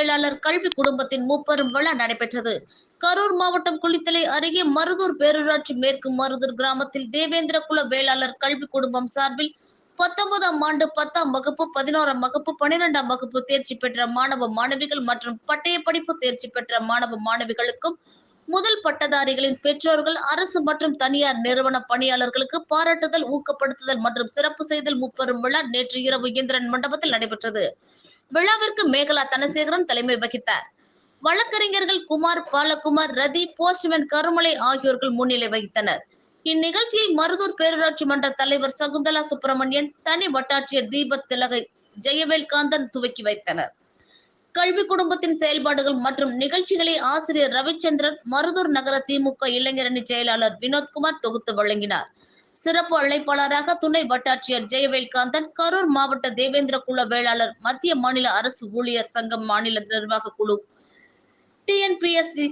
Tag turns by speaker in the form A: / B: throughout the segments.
A: வேளாளர் கல்வி குடும்பத்தின் முப்பெரும் விழா நடைபெற்றது. கரூர் மாவட்டம் குளித்தலை அருகே மருதூர் பேரூராட்சி மேற்கு மருதூர் கிராமத்தில் தேவேந்திர குல வேளாளர் கல்வி குடும்பம் சார்பில் பத்தொன்பதாம் ஆண்டு பத்தாம் வகுப்பு பதினோராம் வகுப்பு பன்னிரெண்டாம் வகுப்பு தேர்ச்சி பெற்ற மாணவ மாணவிகள் மற்றும் பட்டய படிப்பு தேர்ச்சி பெற்ற மாணவ மாணவிகளுக்கும் முதல் பட்டதாரிகளின் பெற்றோர்கள் அரசு மற்றும் தனியார் நிறுவன பணியாளர்களுக்கு பாராட்டுதல் ஊக்கப்படுத்துதல் மற்றும் சிறப்பு செய்தல் முப்பெரும் விழா நேற்று இரவு இந்திரன் மண்டபத்தில் நடைபெற்றது. விழாவிற்கு மேகலா தனசேகரன் தலைமை வகித்தார். வழக்கறிஞர்கள் குமார் பாலகுமார் ரதி போஸ்ட்மேன் கருமலை ஆகியோர்கள் முன்னிலை வகித்தனர். இந்நிகழ்ச்சியை மருதூர் பேரூராட்சி மன்ற தலைவர் சகுந்தலா சுப்பிரமணியன் தனி வட்டாட்சியர் தீபத் திலகை ஜெயவேல் காந்தன் துவக்கி வைத்தனர். கல்வி குடும்பத்தின் செயல்பாடுகள் மற்றும் நிகழ்ச்சிகளை ஆசிரியர் ரவிச்சந்திரன் மருதூர் நகர திமுக இளைஞரணி செயலாளர் வினோத்குமார் தொகுத்து வழங்கினார். சிறப்பு அழைப்பாளராக துணை வட்டாட்சியர் ஜெயவேல்காந்தன் கரூர் மாவட்ட தேவேந்திர குல வேளாளர் மத்திய மாநில அரசு ஊழியர் சங்கம் மாநில நிர்வாக குழு. டிஎன்பிஎஸ்சி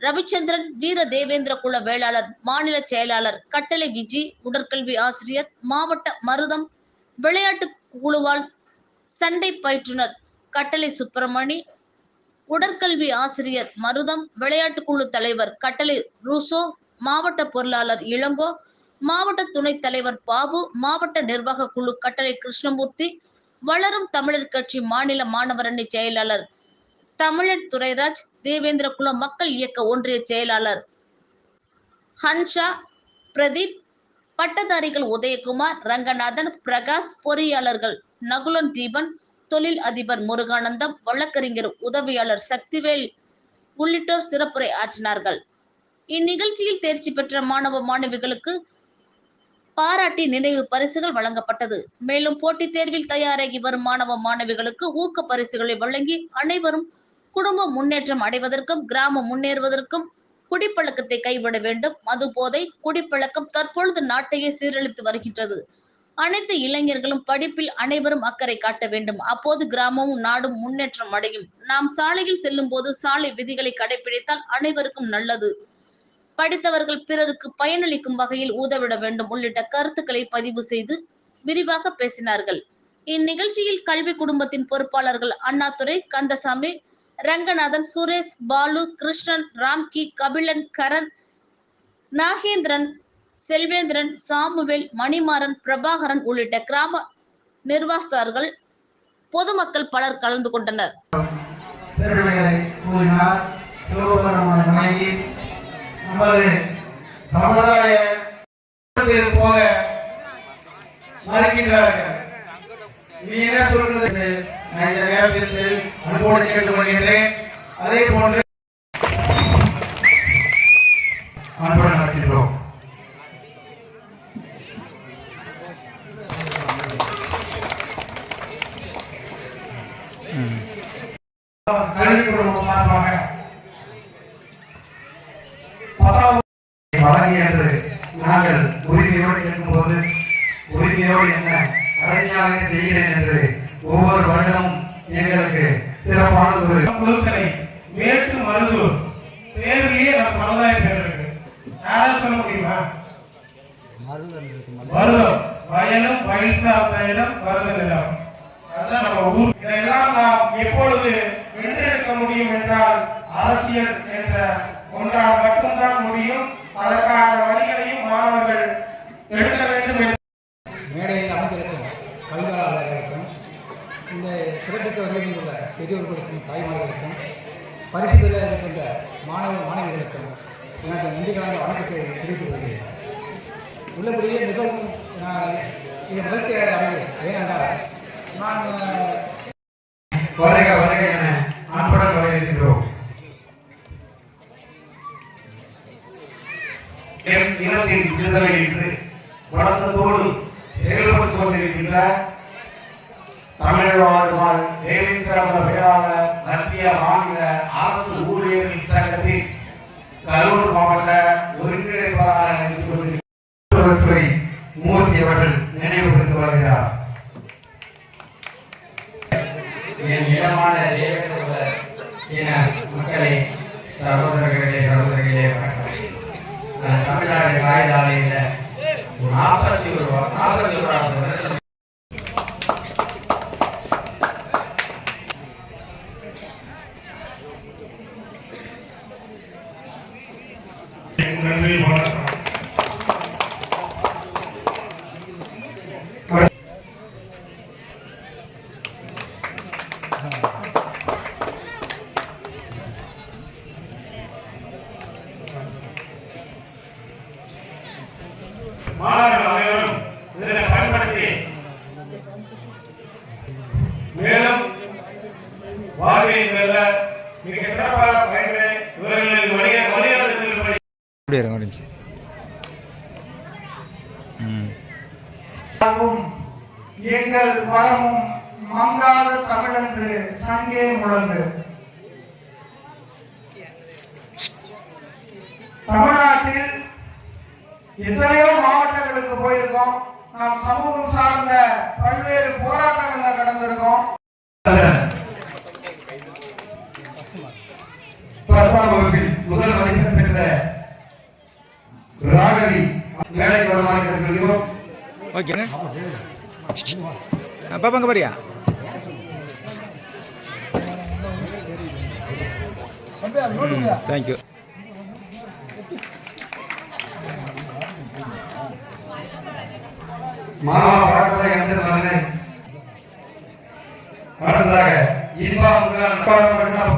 A: ரவிச்சந்திரன் வீர தேவேந்திர குல வேளாளர் மாநில செயலாளர் கட்டளை விஜி உடற்கல்வி ஆசிரியர் மாவட்ட மருதம் விளையாட்டு குழுவால் சண்டை பயிற்றுனர் கட்டளை சுப்பிரமணி உடற்கல்வி ஆசிரியர் மருதம் விளையாட்டு குழு தலைவர் கட்டளை ரூசோ மாவட்ட பொருளாளர் இளங்கோ மாவட்ட துணைத் தலைவர் பாபு மாவட்ட நிர்வாக குழு கட்டளை கிருஷ்ணமூர்த்தி வளரும் தமிழர் கட்சி மாநில மாணவரணி செயலாளர் தமிழன் துரைராஜ் தேவேந்திர குல மக்கள் இயக்க ஒன்றிய செயலாளர் ஹன்ஷா பிரதீப் பட்டதாரிகள் உதயகுமார் ரங்கநாதன் பிரகாஷ் பொறியாளர்கள் நகுலன் தீபன் தொழில் அதிபர் முருகானந்தம் வழக்கறிஞர் உதவியாளர் சக்திவேல் உள்ளிட்டோர் சிறப்புரை ஆற்றினார்கள். இந்நிகழ்ச்சியில் தேர்ச்சி பெற்ற மாணவ மாணவிகளுக்கு பாராட்டி நினைவு பரிசுகள் வழங்கப்பட்டது. மேலும் போட்டித் தேர்வில் தயாராகி வரும் மாணவ மாணவிகளுக்கு ஊக்க பரிசுகளை வழங்கி அனைவரும் குடும்ப முன்னேற்றம் அடைவதற்கும் கிராமம் முன்னேறுவதற்கும் குடிப்பழக்கத்தை கைவிட வேண்டும். மது போதை குடிப்பழக்கம் தற்பொழுது நாட்டையே சீரழித்து வருகின்றது. அனைத்து இளைஞர்களும் படிப்பில் அனைவரும் அக்கறை காட்ட வேண்டும். அப்போது கிராமமும் நாடும் முன்னேற்றம் அடையும். நாம் சாலையில் செல்லும் போது சாலை விதிகளை கடைபிடித்தால் அனைவருக்கும் நல்லது. படித்தவர்கள் பிறருக்கு பயனளிக்கும் வகையில் உதவிட வேண்டும் உள்ளிட்ட கருத்துக்களை பதிவு செய்து விரிவாக பேசினார்கள். இந்நிகழ்ச்சியில் கல்வி குடும்பத்தின் பொறுப்பாளர்கள் அண்ணாதுரை கந்தசாமி ரங்கநாதன் சுரேஷ் பாலு கிருஷ்ணன் ராம்கி கபிலன் கரண் நாகேந்திரன் செல்வேந்திரன் சாமுவேல் மணிமாறன் பிரபாகரன் உள்ளிட்ட கிராம நிர்வாகஸ்தர்கள் பொதுமக்கள் பலர் கலந்து கொண்டனர்.
B: நமது சமுதாய போக மறுக்கின்றார்கள். நீ என்ன சொல்றது நான் இந்த நேரத்தில் அன்போடு கேட்டுக்கொள்கின்றேன் அதே போன்று அன்புடன் நடக்கின்றோம். கல்வி குடும்பம் சார்பாக பத்தாம் வழங்கி என்று நாங்கள் உரிமையோடு கேட்கும்போது உரிமையோடு என்ன கடமையாக செய்கிறேன் என்று ஒவ்வொரு வருடமும் எங்களுக்கு சிறப்பான ஒரு
C: குழுக்களை மேற்கு மருதூர் பேர்லயே நம்ம சமுதாய பேர் யாராவது சொல்ல முடியுமா? மருதம். வயலும் வயல் சார்ந்த இடம். மருத நிலம் அதுதான் நம்ம ஊர். இதெல்லாம் நாம் எப்பொழுது வென்றெடுக்க முடியும் என்றால் அரசியல் என்ற ஒன்றால் மட்டும்தான் முடியும்.
D: பரிசு கொண்ட மாணவ மாணவிகளுக்கும் எனக்கு நன்றி கலந்த வணக்கத்தை தெரிவித்துக் கொள்கிறேன். உள்ளபடியே மிகவும் இது மகிழ்ச்சியாக அமைந்தது ஏனென்றால் நான்
B: வருக வருக என அன்புடன் வரவேற்கிறோம். என் இனத்தின் விடுதலை என்று வளர்ந்ததோடு செயல்பட்டுக் கொண்டிருக்கின்ற தமிழ் வாழ்வாள் தேவேந்திர பேராளர் மத்திய மாநில அரசு ஊழியர்கள் சங்கத்தின் கரூர் மாவட்ட ஒருங்கிணைப்பாளராக இருந்து கொண்டிருக்கிற மூர்த்தி அவர்கள் நினைவுபடுத்தி வருகிறார் என் இடமான தேவேந்திர இன மக்களே சகோதரர்களே சகோதரிகளே தமிழ்நாடு காய்தாலையில் நாற்பத்தி ஒரு நாற்பத்தி ஒரு வருஷம்
C: நன்மை வணக்கம் மேலும் வாழ்வை வெல்ல மிக சிறப்பாக பயன்பெற இவர்களை
E: அப்படியே இருங்க ஒரு நிமிஷம்.
B: எங்கள் வரமும் மங்காத தமிழன்று சங்கே முழங்கு தமிழ்நாட்டில் எத்தனையோ மாவட்டங்களுக்கு போயிருக்கோம். நாம் சமூகம் சார்ந்த பல்வேறு போராட்டங்கள்ல கடந்திருக்கோம்
E: ஓகேங்க பாப்பாங்க பாரியா? தேங்க்யூ
B: மாமா பாடத்தை